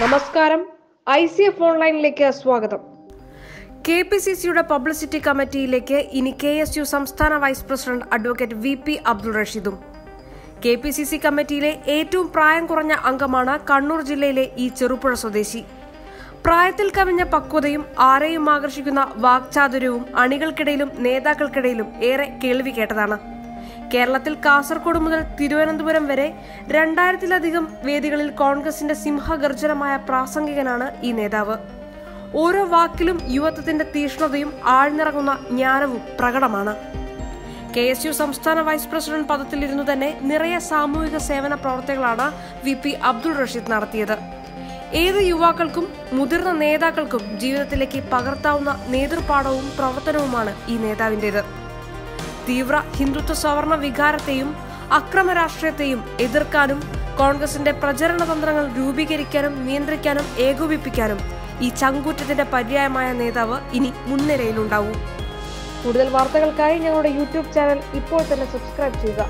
നമസ്കാരം. I C F ഓൺലൈനിലേക്ക് സ്വാഗതം. കെ പി സി സിയുടെ പബ്ലിസിറ്റി കമ്മിറ്റിയിലേക്ക് ഇനി കെ എസ് യു സംസ്ഥാന vice president advocate V P Abdul റഷീദും. K P C C കമ്മിറ്റിയിലെ ഏറ്റവും പ്രായം കുറഞ്ഞ അംഗമാണ് കണ്ണൂർ ജില്ലയിലെ ഈ ചെറുപുഴ സ്വദേശി. പ്രായത്തിൽ കവിഞ്ഞ പക്വതയും ആരെയും ആകർഷിക്കുന്ന വാക്ചാതുര്യവും അണികൾക്കിടയിലും നേതാക്കൾക്കിടയിലും ഏറെ കേൾവി കേട്ടതാണ്. കേരളത്തിൽ കാസർഗോഡ് മുതൽ തിരുവനന്തപുരം വരെ രണ്ടായിരത്തിലധികം വേദികളിൽ കോൺഗ്രസിന്റെ സിംഹഗർജനമായ പ്രാസംഗികനാണ് ഈ നേതാവ്. ഓരോ വാക്കിലും യുവത്വത്തിന്റെ തീഷ്ണതയും ആഴ്ന്നിറങ്ങുന്ന ജ്ഞാനവും പ്രകടമാണ്. കെ എസ് യു സംസ്ഥാന വൈസ് പ്രസിഡന്റ് പദത്തിലിരുന്നു തന്നെ നിറയെ സാമൂഹിക സേവന പ്രവർത്തികളാണ് വി പി അബ്ദുൾ റഷീദ് നടത്തിയത്. ഏത് യുവാക്കൾക്കും മുതിർന്ന നേതാക്കൾക്കും ജീവിതത്തിലേക്ക് പകർത്താവുന്ന നേതൃപാഠവും പ്രവർത്തനവുമാണ് ഈ നേതാവിന്റെത് തീവ്ര ഹിന്ദുത്വ സവർണ വികാരത്തെയും അക്രമ രാഷ്ട്രീയത്തെയും എതിർക്കാനും കോൺഗ്രസിന്റെ പ്രചരണ തന്ത്രങ്ങൾ രൂപീകരിക്കാനും നിയന്ത്രിക്കാനും ഏകോപിപ്പിക്കാനും ഈ ചങ്കൂറ്റത്തിന്റെ പര്യായമായ നേതാവ് ഇനി മുൻനിരയിലുണ്ടാവും. കൂടുതൽ വാർത്തകൾക്കായി ഞങ്ങളുടെ യൂട്യൂബ് ചാനൽ ഇപ്പോൾ തന്നെ സബ്സ്ക്രൈബ് ചെയ്യുക.